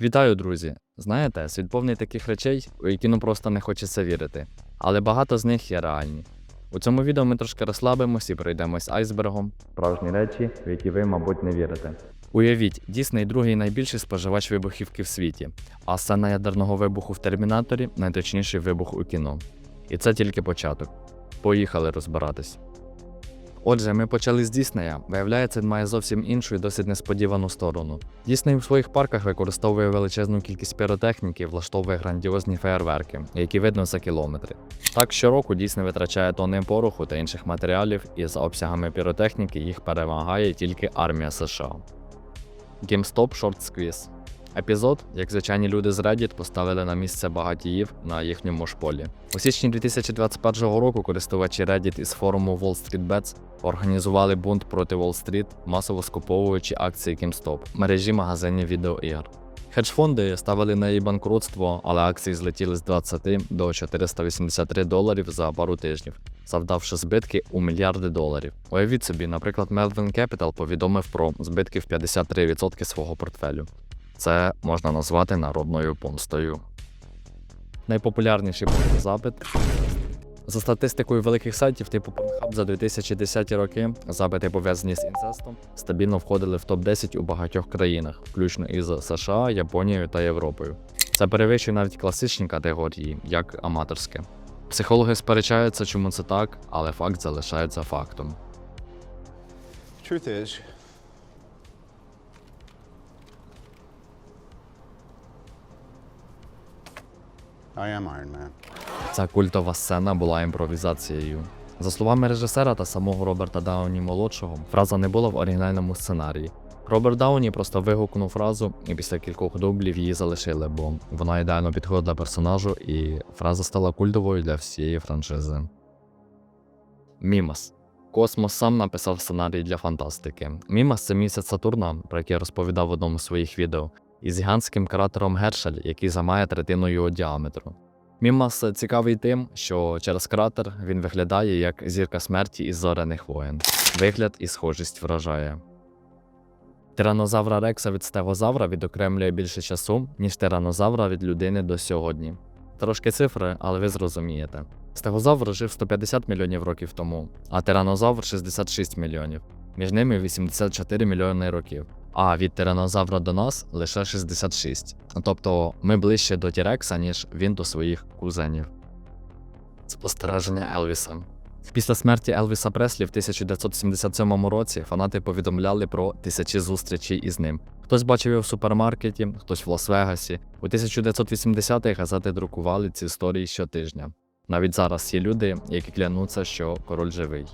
Вітаю, друзі! Знаєте, світ повний таких речей, у які ну просто не хочеться вірити, але багато з них є реальні. У цьому відео ми трошки розслабимось і пройдемось айсбергом справжні речі, в які ви, мабуть, не вірите. Уявіть, Дісней другий найбільший споживач вибухівки в світі, а сцена ядерного вибуху в Термінаторі найточніший вибух у кіно. І це тільки початок. Поїхали розбиратись. Отже, ми почали з Діснея. Виявляється, він має зовсім іншу і досить несподівану сторону. Дісней у своїх парках використовує величезну кількість піротехніки, влаштовує грандіозні феєрверки, які видно за кілометри. Так, щороку Дісней витрачає тонни пороху та інших матеріалів, і за обсягами піротехніки їх перемагає тільки армія США. GameStop Short Squeeze Епізод, як звичайні люди з Reddit поставили на місце багатіїв на їхньому ж полі. У січні 2021 року користувачі Reddit із форуму Wall Street Bets організували бунт проти Wall Street, масово скуповуючи акції GameStop, мережі магазинів відеоігр. Хедж-фонди ставили на її банкрутство, але акції злетіли з 20 до 483 доларів за пару тижнів, завдавши збитки у мільярди доларів. Уявіть собі, наприклад, Melvin Capital повідомив про збитки в 53% свого портфелю. Це можна назвати народною помстою. Найпопулярніший запит. За статистикою великих сайтів типу Pornhub за 2010 роки запити пов'язані з інцестом стабільно входили в топ-10 у багатьох країнах, включно із США, Японією та Європою. Це перевищує навіть класичні категорії, як аматорське. Психологи сперечаються, чому це так, але факт залишається фактом. Truth is, I am Iron Man. Ця культова сцена була імпровізацією. За словами режисера та самого Роберта Дауні молодшого, фраза не була в оригінальному сценарії. Роберт Дауні просто вигукнув фразу, і після кількох дублів її залишили, бо вона ідеально підходила персонажу, і фраза стала культовою для всієї франшизи. Мімас. Космос сам написав сценарій для фантастики. Мімас це місяць Сатурна, про який я розповідав в одному з своїх відео, із гігантським кратером Гершель, який займає третину його діаметру. Мімас цікавий тим, що через кратер він виглядає як зірка смерті із зоряних воєн. Вигляд і схожість вражає. Тиранозавра Рекса від стегозавра відокремлює більше часу, ніж тиранозавра від людини до сьогодні. Трошки цифри, але ви зрозумієте. Стегозавр жив 150 мільйонів років тому, а тиранозавр 66 мільйонів. Між ними 84 мільйони років. А від тиранозавра до нас лише 66. Тобто ми ближче до Тірекса, ніж він до своїх кузенів. Спостереження Елвіса. Після смерті Елвіса Преслі в 1977 році фанати повідомляли про тисячі зустрічей із ним. Хтось бачив його в супермаркеті, хтось в Лас-Вегасі. У 1980-х газети друкували ці історії щотижня. Навіть зараз є люди, які клянуться, що король живий.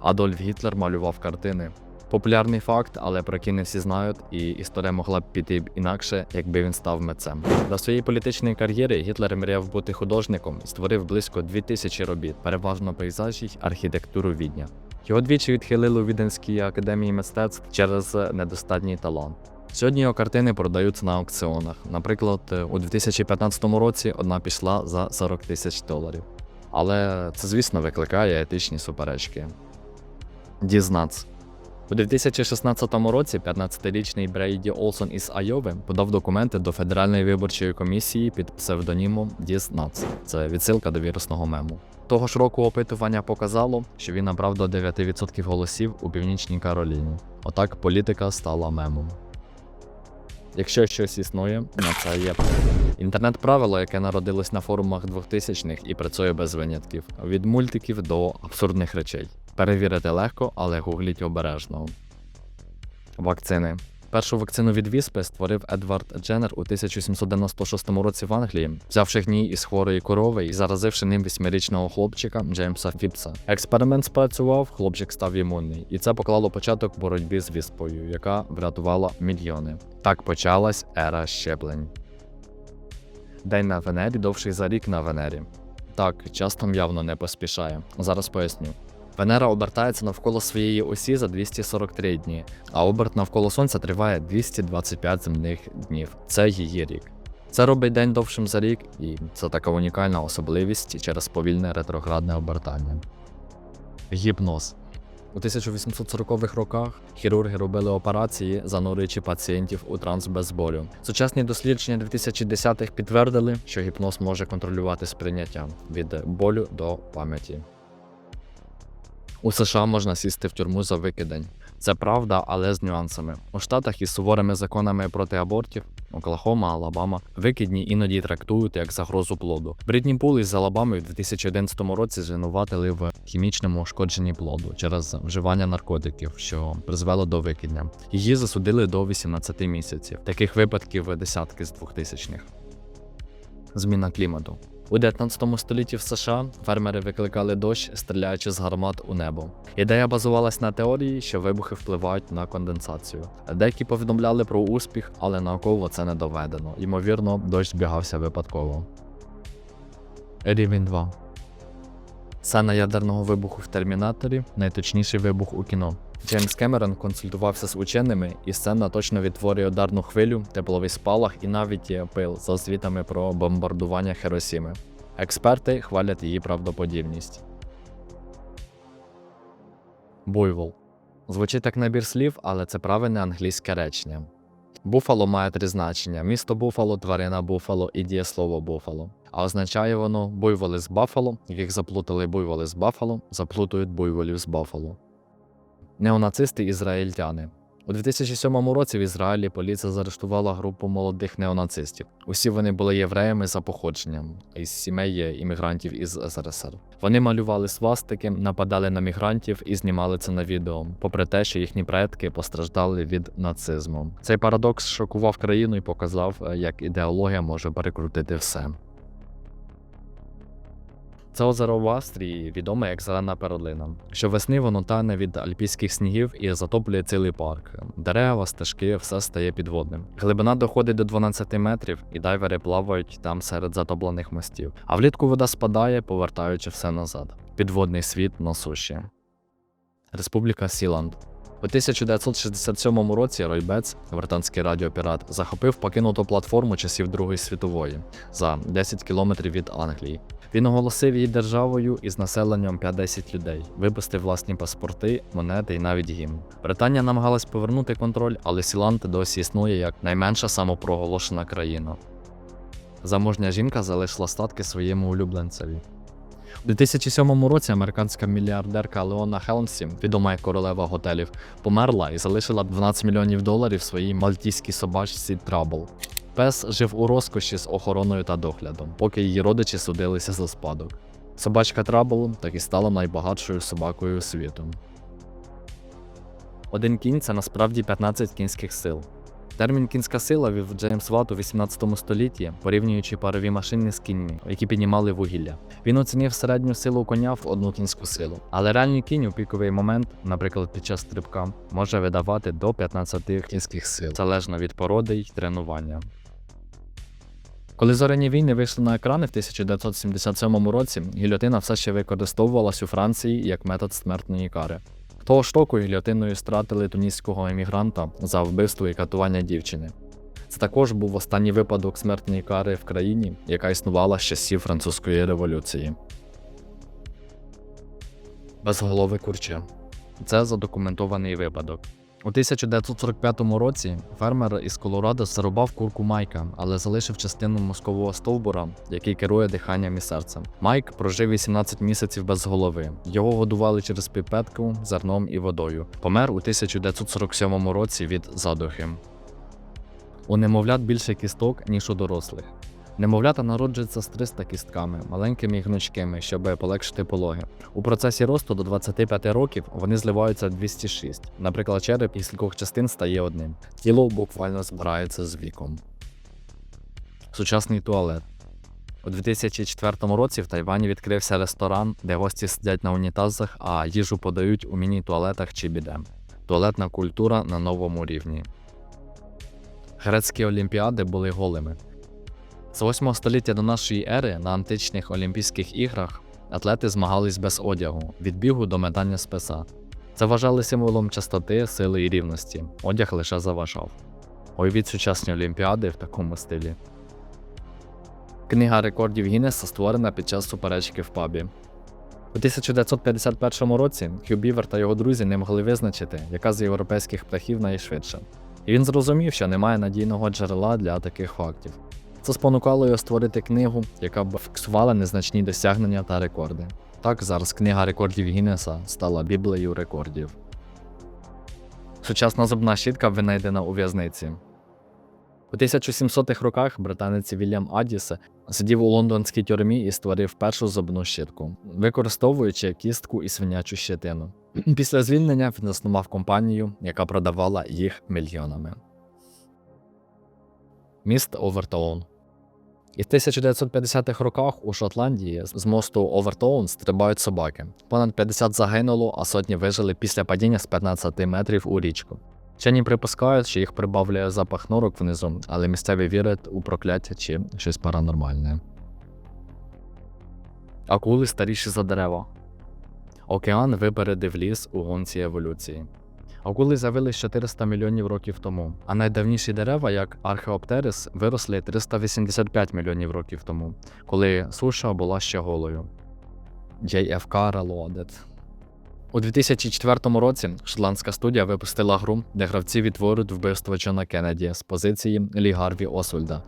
Адольф Гітлер малював картини. Популярний факт, але про який не всі знають, і історія могла б піти б інакше, якби він став митцем. До своєї політичної кар'єри Гітлер мріяв бути художником і створив близько 2000 робіт, переважно пейзажі й архітектуру відня. Його двічі відхилили у Віденській академії мистецтв через недостатній талант. Сьогодні його картини продаються на аукціонах. Наприклад, у 2015 році одна пішла за 40 тисяч доларів. Але це, звісно, викликає етичні суперечки. Дізнац. У 2016 році 15-річний Брейді Олсон із Айови подав документи до Федеральної виборчої комісії під псевдонімом Діз Нац. Це відсилка до вірусного мему. Того ж року опитування показало, що він набрав до 9% голосів у Північній Кароліні. Отак політика стала мемом. Якщо щось існує, на це є інтернет-правило, яке народилось на форумах 2000-х і працює без винятків, від мультиків до абсурдних речей. Перевірити легко, але гугліть обережно. Вакцини. Першу вакцину від віспи створив Едвард Дженнер у 1796 році в Англії, взявши гній із хворої корови і заразивши ним восьмирічного хлопчика Джеймса Фіпса. Експеримент спрацював, хлопчик став імунний, і це поклало початок боротьбі з віспою, яка врятувала мільйони. Так почалась ера щеплень. День на Венері довший за рік на Венері. Так, час там явно не поспішає. Зараз поясню. Венера обертається навколо своєї осі за 243 дні, а оберт навколо Сонця триває 225 земних днів. Це її рік. Це робить день довшим за рік, і це така унікальна особливість через повільне ретроградне обертання. Гіпноз. У 1840-х роках хірурги робили операції, занурюючи пацієнтів у транс без болю. Сучасні дослідження 2010-х підтвердили, що гіпноз може контролювати сприйняття від болю до пам'яті. У США можна сісти в тюрму за викидень. Це правда, але з нюансами. У штатах із суворими законами проти абортів Оклахома, Алабама викидні іноді трактують як загрозу плоду. Брітні Пул із Алабами в 2011 році звинуватили в хімічному ушкодженні плоду через вживання наркотиків, що призвело до викидня. Її засудили до 18 місяців. Таких випадків десятки з 2000-х. Зміна клімату. У 19 столітті в США фермери викликали дощ, стріляючи з гармат у небо. Ідея базувалась на теорії, що вибухи впливають на конденсацію. Деякі повідомляли про успіх, але науково це не доведено. Ймовірно, дощ збігався випадково. Рівень 2. Сцена ядерного вибуху в Термінаторі найточніший вибух у кіно. Джеймс Кемерон консультувався з ученими, і сцена точно відтворює ударну хвилю, тепловий спалах і навіть є пил за звітами про бомбардування Хіросіми. Експерти хвалять її правдоподібність. Буйвол. Звучить як набір слів, але це правильне англійське речення. Буфало має три значення: місто Буфало, тварина Буфало і дієслово Буфало. А означає воно буйволи з Баффало, яких заплутали буйволи з Баффало, заплутують буйволів з Баффало. Неонацисти ізраїльтяни. У 2007 році в Ізраїлі поліція заарештувала групу молодих неонацистів. Усі вони були євреями за походженням із сімей іммігрантів із СРСР. Вони малювали свастики, нападали на мігрантів і знімали це на відео, попри те, що їхні предки постраждали від нацизму. Цей парадокс шокував країну і показав, е, як ідеологія може перекрутити все. Це озеро в Австрії відоме як зелена перлина. Щовесни воно тане від альпійських снігів і затоплює цілий парк. Дерева, стежки, все стає підводним. Глибина доходить до 12 метрів, і дайвери плавають там серед затоплених мостів. А влітку вода спадає, повертаючи все назад. Підводний світ на суші. Республіка Сіланд. У 1967 році Рой Бетс, британський радіопірат, захопив покинуту платформу часів Другої світової за 10 кілометрів від Англії. Він оголосив її державою із населенням 50 людей, випустив власні паспорти, монети і навіть гімн. Британія намагалась повернути контроль, але Сіланд досі існує як найменша самопроголошена країна. Заможня жінка залишила статки своєму улюбленцеві. У 2007 році американська мільярдерка Леона Хелмсі, відома як королева готелів, померла і залишила 12 мільйонів доларів своїй мальтійській собачці Трабл. Пес жив у розкоші з охороною та доглядом, поки її родичі судилися за спадок. Собачка Трабл так і стала найбагатшою собакою світу. Один кінь це насправді 15 кінських сил. Термін кінська сила вів Джеймс Ватт у 18 столітті, порівнюючи парові машини з кіньми, які піднімали вугілля. Він оцінив середню силу коня в одну кінську силу. Але реальний кінь у піковий момент, наприклад, під час стрибка, може видавати до 15 кінських сил, залежно від породи й тренування. Коли зоряні війни вийшли на екрани в 1977 році, гільотина все ще використовувалась у Франції як метод смертної кари. Того ж року гільотиною стратили туніського емігранта за вбивство і катування дівчини. Це також був останній випадок смертної кари в країні, яка існувала з часів французької революції. Безголове курче. Це задокументований випадок. У 1945 році фермер із Колорадо зарубав курку Майка, але залишив частину мозкового стовбура, який керує диханням і серцем. Майк прожив 18 місяців без голови. Його годували через піпетку, зерном і водою. Помер у 1947 році від задухи. У немовлят більше кісток, ніж у дорослих. Немовлята народжуються з 300 кістками, маленькими і гнучкими, щоб полегшити пологи. У процесі росту до 25 років вони зливаються 206. Наприклад, череп із кількох частин стає одним. Тіло буквально збирається з віком. Сучасний туалет. У 2004 році в Тайвані відкрився ресторан, де гості сидять на унітазах, а їжу подають у міні-туалетах чи біде. Туалетна культура на новому рівні. Грецькі олімпіади були голими. З 8 століття до нашої ери на античних Олімпійських іграх атлети змагались без одягу від бігу до метання списа. Це вважали символом чистоти, сили і рівності. Одяг лише заважав. Уявіть сучасні олімпіади в такому стилі. Книга рекордів Гіннеса створена під час суперечки в пабі. У 1951 році Хью Бівер та його друзі не могли визначити, яка з європейських птахів найшвидша. І він зрозумів, що немає надійного джерела для таких фактів. Це спонукало його створити книгу, яка б фіксувала незначні досягнення та рекорди. Так зараз книга рекордів Гіннеса стала біблею рекордів. Сучасна зубна щітка винайдена у в'язниці. У 1700-х роках британець Вільям Адіс сидів у лондонській тюрмі і створив першу зубну щітку, використовуючи кістку і свинячу щетину. Після звільнення він заснував компанію, яка продавала їх мільйонами. Міст Овертоун. І в 1950-х роках у Шотландії з мосту Овертоун стрибають собаки. Понад 50 загинуло, а сотні вижили після падіння з 15 метрів у річку. Вчені припускають, що їх прибавляє запах норок внизу, але місцеві вірять у прокляття чи щось паранормальне. Акули старіші за дерева. Океан випередив ліс у гонці еволюції. Акули з'явились 400 мільйонів років тому, а найдавніші дерева, як Археоптерис, виросли 385 мільйонів років тому, коли суша була ще голою. JFK Reloaded у 2004 році шотландська студія випустила гру, де гравці відтворюють вбивство Джона Кеннеді з позиції Лі Гарві Освальда.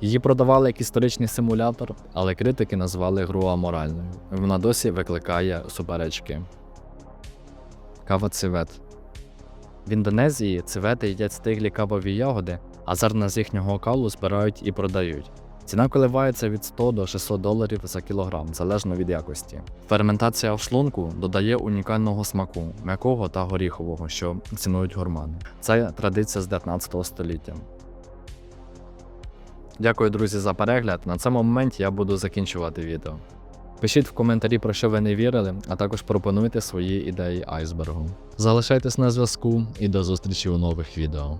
Її продавали як історичний симулятор, але критики назвали гру аморальною. Вона досі викликає суперечки. Кава цивет. В Індонезії цвети їдять стиглі кавові ягоди, а зерна з їхнього калу збирають і продають. Ціна коливається від 100 до 600 доларів за кілограм, залежно від якості. Ферментація в шлунку додає унікального смаку, м'якого та горіхового, що цінують гурмани. Це традиція з 19 століття. Дякую, друзі, за перегляд. На цьому моменті я буду закінчувати відео. Пишіть в коментарі, про що ви не вірили, а також пропонуйте свої ідеї айсбергу. Залишайтесь на зв'язку і до зустрічі у нових відео.